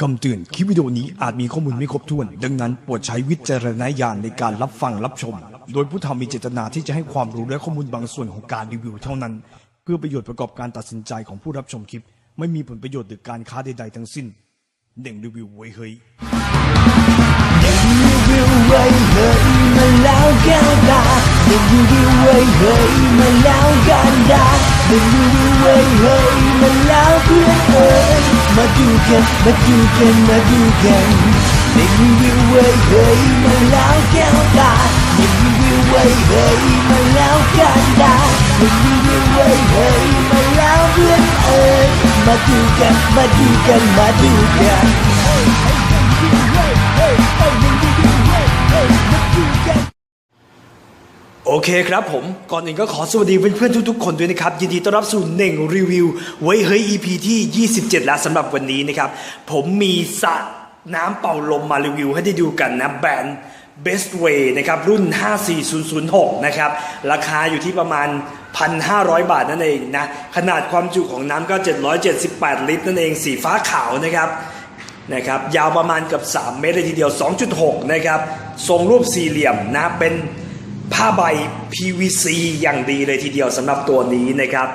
คำเตือน คลิปวิดีโอนี้อาจมีข้อมูลไม่ครบถ้วน ดังนั้นโปรดใช้วิจารณญาณในการรับฟังรับชม โดยผู้ทำมีเจตนาที่จะให้ความรู้และข้อมูลบางส่วนของการรีวิวเท่านั้น เพื่อประโยชน์ประกอบการตัดสินใจของผู้รับชมคลิป ไม่มีผลประโยชน์หรือการค้าใด ๆ ทั้งสิ้น เด่งรีวิวไว้เฮ้ยเด็กรีวิวไว้เฮ้ยมาแล้วกันดาเด็กรีวิวไว้เฮ้ยมาแล้วกันดาเด็กรีวิวไว้เฮ้ย มาแล้วเพื่อนเอ๋ยมาดูกันมาดูกันมาดูกันเด็กรีวิวเว้เฮ้ยมาแล้วแก้วตาเด็กรีวิวเว้เฮ้ยมาแล้วกันดาเด็กรีวิวเว้เฮ้ยมาแล้วเพื่อนเอ๋ยมาดูกันมาดูกันมาดูกัน โอเคครับผม ก่อนอื่นก็ขอสวัสดีเพื่อนๆทุกๆคนด้วยนะครับ ยินดีต้อนรับสู่เน่งรีวิว ไว้เฮ้ย EP ที่ 27 แล้วสำหรับวันนี้นะครับ ผมมีสระน้ำเป่าลมมารีวิวให้ได้ดูกันนะแบรนด์ Best Way นะครับ รุ่น 54006 นะครับ ราคาอยู่ที่ประมาณ 1,500 บาทนั่นเองนะ ขนาดความจุของน้ำก็ 778 ลิตรนั่นเองสีฟ้าขาวนะครับนะครับยาวประมาณเกับ3เมตรเลยทีเดียว 2.6 นะครับทรงรูปสี่เหลี่ยมนะเป็น ผ้าใบ PVC อย่างดีเลยทีเดียวสำหรับตัวนี้นะครับ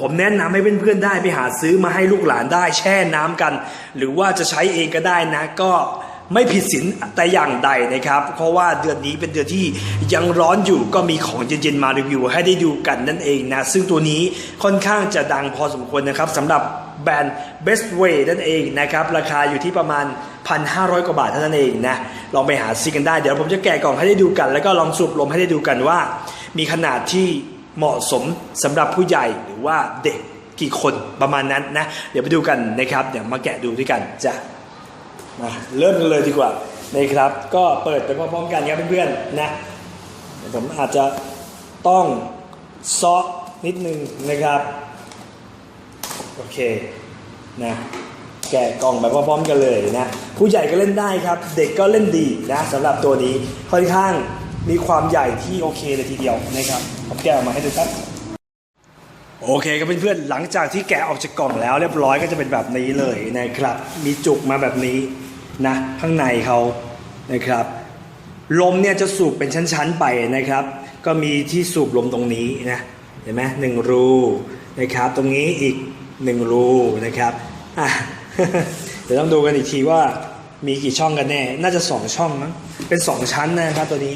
ผมแนะนำให้เพื่อนๆได้ไปหาซื้อมาให้ลูกหลานได้แช่น้ำกัน หรือว่าจะใช้เองก็ได้นะก็ไม่ผิดศีลแต่อย่างใดนะครับ เพราะว่าเดือนนี้เป็นเดือนที่ยังร้อนอยู่ก็มีของเย็นๆมารีวิวให้ได้ดูกันนั่นเองนะ ซึ่งตัวนี้ค่อนข้างจะดังพอสมควรนะครับสำหรับแบรนด์ Best Way นั่นเองนะครับราคาอยู่ที่ประมาณ 1,500 กว่าบาทเท่านั้นเองนะลองไปหาซื้อกันได้เดี๋ยวผมจะแกะกล่องให้ได้ดูกัน แล้วก็ลองสูบลมให้ได้ดูกันว่า มีขนาดที่เหมาะสมสำหรับผู้ใหญ่หรือว่าเด็กกี่คนประมาณนั้นนะเดี๋ยวไปดูกันนะครับเดี๋ยวมาแกะดูด้วยกันจ้ะมาเริ่มกันเลยดีกว่านะครับ ก็เปิดไปพร้อมๆกันครับเพื่อนๆนะผมอาจจะต้องซอนิดนึงนะครับ โอเคนะแกะกล่องไปพร้อมๆกันเลยนะผู้ใหญ่ก็เล่นได้ครับ เด็กก็เล่นดีนะสำหรับตัวนี้ค่อนข้างมีความใหญ่ที่โอเคเลยทีเดียวนะครับผมแกะออกมาให้ดูครับโอเคครับเพื่อนๆหลังจากที่แกะออกจากกล่องแล้วเรียบร้อยก็จะเป็นแบบนี้เลยนะครับ มีจุกมาแบบนี้นะข้างในเขานะครับลมเนี่ยจะสูบเป็นชั้นๆไปนะครับ ก็มีที่สูบลมตรงนี้นะเห็นไหมหนึ่งรูนะครับ ตรงนี้อีก หนึ่งรูนะครับอะเดี๋ยวต้องดูกันอีกทีว่ามีกี่ช่องกันแน่ น่าจะสองช่องมั้งเป็นสองชั้นนะครับตัวนี้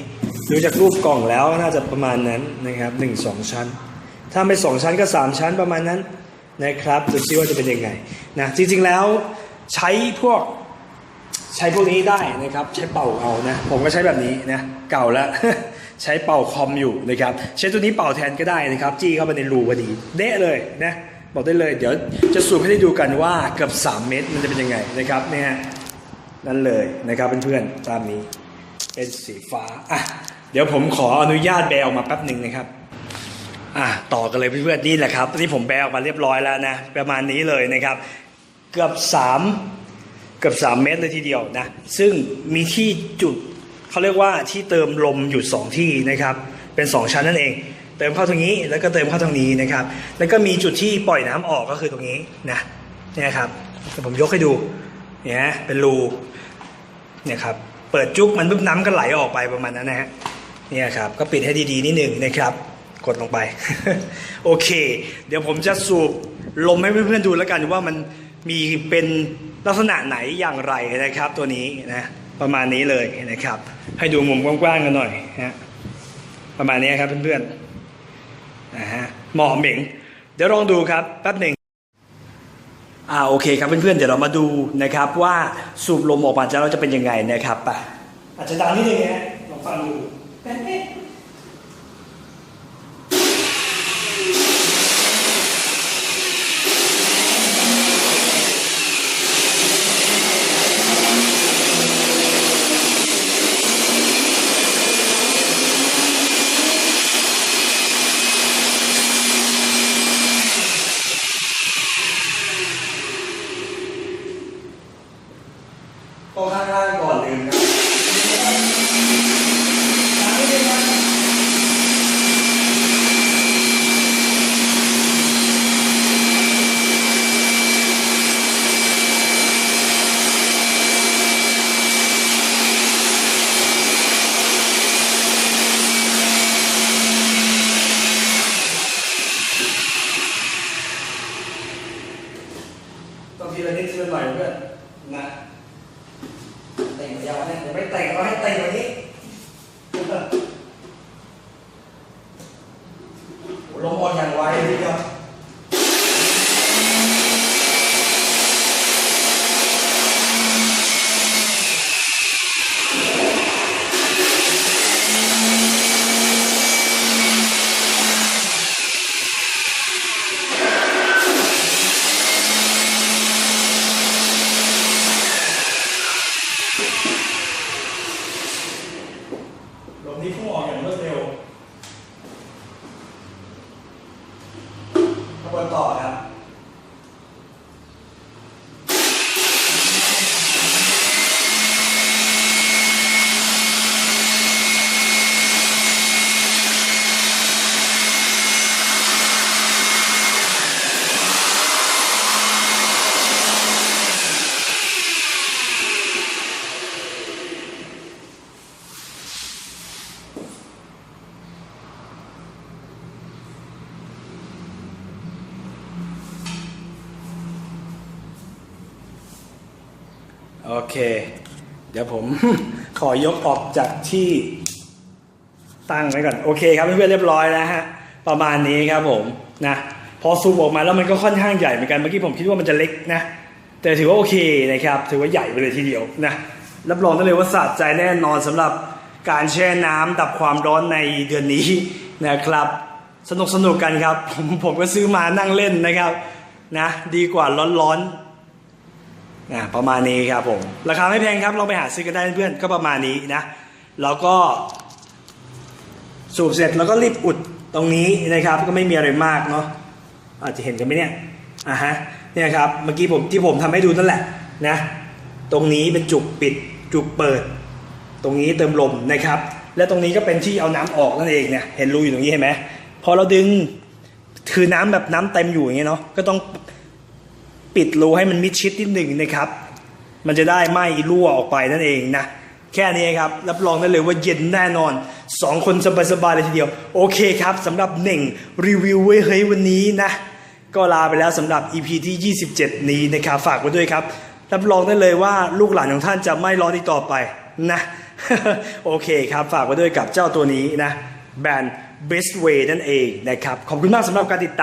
ดูจากรูปกล่องแล้วน่าจะประมาณนั้นนะครับหนึ่งสองชั้น ถ้าไม่สองชั้นก็สามชั้นประมาณนั้นนะครับดูซิว่าจะเป็นยังไงนะจริงๆแล้วใช้พวกใช้พวกนี้ได้นะครับใช้เป่าเอานะผมก็ใช้แบบนี้นะเก่าแล้วใช้เป่าคอมอยู่นะครับใช้ตัวนี้เป่าแทนก็ได้นะครับจี้เข้าไปในรูพอดีเดะเลยนะ บอกได้เลยเดี๋ยวจะสูบให้ได้ดูกันว่าเกือบ 3 เมตรมันจะเป็นยังไงนะครับเนี่ยฮะนั่นเลยนะครับเพื่อนๆตามนี้เป็นสีฟ้าอะเดี๋ยวผมขออนุญาตแบลออกมาแป๊บหนึ่งนะครับอะต่อกันเลยเพื่อนๆนี่แหละครับนี่ผมแบลออกมาเรียบร้อยแล้วนะประมาณนี้เลยนะครับเกือบ 3 เกือบ 3 เมตรเลยทีเดียวนะซึ่งมีที่จุดเขาเรียกว่าที่เติมลมอยู่ 2 ที่นะครับเป็น 2 ชั้นนั่นเอง เติมเข้าตรงนี้แล้วก็เติมเข้าตรงนี้นะครับ แล้วก็มีจุดที่ปล่อยน้ำออกก็คือตรงนี้นะเนี่ยครับเดี๋ยวผมยกให้ดูเนี่ยเป็นรูเนี่ยครับเปิดจุกมันปุ๊บน้ำก็ไหลออกไปประมาณนั้นนะฮะเนี่ยครับก็ปิดให้ดีๆนิดหนึ่งนะครับ กดลงไป โอเค เดี๋ยวผมจะสูบลมให้เพื่อนๆดูแล้วกันว่ามันมีเป็นลักษณะไหนอย่างไรนะครับ ตัวนี้นะประมาณนี้เลยนะครับ ให้ดูมุมกว้างๆกันหน่อยนะประมาณนี้ครับเพื่อนๆ นะฮะหมอเหม่ง เดี๋ยวลองดูครับแป๊บหนึ่งอ่าโอเคครับเพื่อนๆเดี๋ยวเรามาดูนะครับว่าสูบลมออกมาจะเราจะเป็นยังไงนะครับป่ะอาจจะดังนิดนึงนะลองฟังดู ตรข้างล่างก่อนเลยนะบางทีเราเล่นเชื่อหน่อยเพื่อนนะ แต่งก็ให้แต่งกว่านี้โอ้ลมออกอย่างไวเลยทีเดียว ลมนี้พุ่งออกอย่างรวดเร็วขบวนต่อครับ โอเค เดี๋ยวผม ขอยกออกจากที่ตั้งไว้ก่อน โอเคครับเพื่อนๆเรียบร้อยแล้วฮะ ประมาณนี้ครับผมนะ พอซูมออกมาแล้วมันก็ค่อนข้างใหญ่เหมือนกัน เมื่อกี้ผมคิดว่ามันจะเล็กนะ แต่ถือว่าโอเคนะครับ ถือว่าใหญ่ไปเลยทีเดียวนะ รับรองได้เลยว่าสะใจแน่นอนสำหรับการแช่น้ำดับความร้อนในเดือนนี้นะครับ สนุกสนุกกันครับ ผมผมก็ซื้อมานั่งเล่นนะครับนะ ดีกว่าร้อนๆ นะประมาณนี้ครับผม ราคาไม่แพงครับลองไปหาซื้อกันได้เพื่อนก็ประมาณนี้นะ แล้วก็ สูบเสร็จแล้วก็รีบอุดตรงนี้นะครับ ก็ไม่มีอะไรมากเนาะอาจจะเห็นกันไหมเนี่ยอะฮะเนี่ยครับเมื่อกี้ผมที่ผมทำให้ดูนั่นแหละนะ ตรงนี้เป็นจุกปิดจุกเปิด ตรงนี้เติมลมนะครับ และตรงนี้ก็เป็นที่เอาน้ำออกนั่นเองเนี่ยเห็นรูอยู่ตรงนี้เห็นไหมพอเราดึงคือน้ำแบบน้ำเต็มอยู่อย่างเงี้ยเนาะก็ต้อง ปิดรูให้มันมิดชิดนิดหนึ่งนะครับ มันจะได้ไม่รั่วออกไปนั่นเองนะ แค่นี้ครับ รับรองได้เลยว่าเย็นแน่นอน 2 คนสบายๆเลยทีเดียว โอเคครับสำหรับเน่งรีวิวไว้เฮ้ยวันนี้นะ ก็ลาไปแล้วสำหรับ EP ที่ 27 นี้นะครับฝากไว้ด้วยครับ รับรองได้เลยว่าลูกหลานของท่านจะไม่ร้อนอีกต่อไปนะโอเคครับ ฝากไว้ด้วยกับเจ้าตัวนี้นะแบรนด์ Best Way นั่นเองนะครับ ขอบคุณมากสำหรับการติดตาม